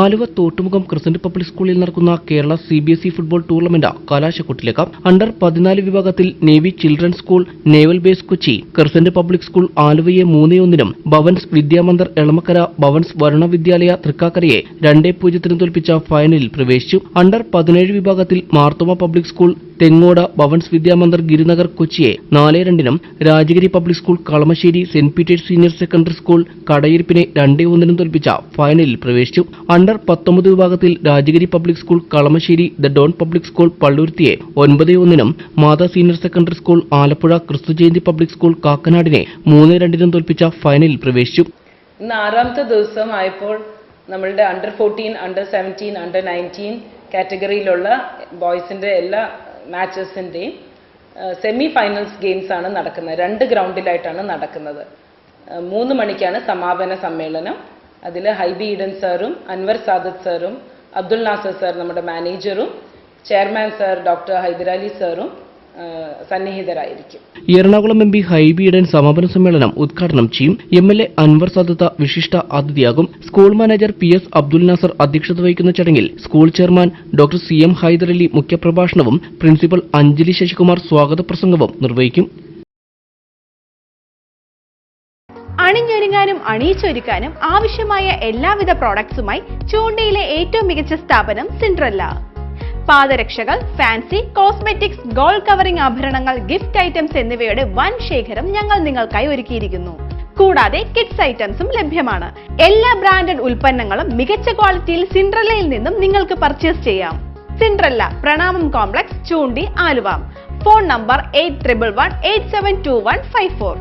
Aluva Thottumukham crescent public സ്കൂളിൽ നടക്കുന്ന Kerala C B S E football tournament കലാശക്കൊട്ടിലേക്ക്. Under പതിനാല് വിഭാഗത്തിൽ navy children's school naval base Kochi crescent public school ആലുവയെ മൂന്നേ ഒന്നിനും ഭവൻസ് വിദ്യാമന്ദർ എളമക്കര ഭവൻസ് വരുണ വിദ്യാലയ തൃക്കാക്കരയെ രണ്ടേ പൂജ്യത്തിന് തോൽപ്പിച്ച ഫൈനലിൽ പ്രവേശിച്ചു. അണ്ടർ പതിനേഴ് വിഭാഗത്തിൽ മാർത്തോമ പബ്ലിക് സ്കൂൾ തെങ്ങോട് ഭവൻസ് വിദ്യാമന്ദർ ഗിരിനഗർ കൊച്ചിയെ നാല് രണ്ടിനും Rajagiri public school Kalamassery saint Peter's senior secondary school കടയിരിപ്പിനെ രണ്ടേ ഒന്നിനും തോൽപ്പിച്ച ഫൈനലിൽ പ്രവേശിച്ചു. അണ്ടർ പത്തൊമ്പത് വിഭാഗത്തിൽ Rajagiri public school Kalamassery the Don public school പള്ളുരുത്തിയെ ഒൻപതേ ഒന്നിനും Mata senior secondary school Alappuzha Kristujayanti public school കാക്കനാടിനെ മൂന്ന് രണ്ടിനും തോൽപ്പിച്ച ഫൈനലിൽ പ്രവേശിച്ചു. ഇന്ന് ആറാമത്തെ ദിവസം ആയപ്പോൾ നമ്മളുടെ under fourteen under seventeen under nineteen കാറ്റഗറിയിലുള്ള ബോയ്സിന്റെ എല്ലാ മാച്ചസിന്റെയും സെമി ഫൈനൽസ് ഗെയിംസാണ് നടക്കുന്നത്. രണ്ട് ഗ്രൗണ്ടിലായിട്ടാണ് നടക്കുന്നത്. മൂന്ന് മണിക്കാണ് സമാപന സമ്മേളനം. അതിൽ ഹൈബി ഈഡൻ സാറും അൻവർ സാദത്ത് സാറും അബ്ദുൽ നാസർ സാർ നമ്മുടെ മാനേജറും ചെയർമാൻ സാർ ഡോക്ടർ ഹൈദരാലി സാറും സന്നിഹിതരായിരിക്കും. എറണാകുളം എം പി ഹൈബിയുടെ സമാപന സമ്മേളനം ഉദ്ഘാടനം ചെയ്യും M L A Anwar Sadath വിശിഷ്ട അതിഥിയാകും. School manager P S Abdul Nasser അധ്യക്ഷത വഹിക്കുന്ന ചടങ്ങിൽ school chairman doctor C M Hyderali മുഖ്യപ്രഭാഷണവും principal Anjali Sasikumar സ്വാഗത പ്രസംഗവും നിർവഹിക്കും. അണിഞ്ഞൊരുങ്ങാനും അണിയിച്ചൊരുക്കാനും ആവശ്യമായ എല്ലാവിധ പ്രോഡക്ട്സുമായി ചൂണ്ടയിലെ ഏറ്റവും മികച്ച സ്ഥാപനം സിൻഡ്രല്ല പാദരക്ഷകൾ ഫാൻസി കോസ്മെറ്റിക്സ് ഗോൾഡ് കവറിംഗ് ആഭരണങ്ങൾ ഗിഫ്റ്റ് ഐറ്റംസ് എന്നിവയുടെ വൻ ശേഖരം ഞങ്ങൾ നിങ്ങൾക്കായി ഒരുക്കിയിരിക്കുന്നു. കൂടാതെ കിഡ്സ് ഐറ്റംസും ലഭ്യമാണ്. എല്ലാ ബ്രാൻഡഡ് ഉൽപ്പന്നങ്ങളും മികച്ച ക്വാളിറ്റിയിൽ സിൻഡ്രല്ലയിൽ നിന്നും നിങ്ങൾക്ക് പർച്ചേസ് ചെയ്യാം. Cinderella Pranamam complex Choondi Aluva. Phone number eight triple one eight seven two one five four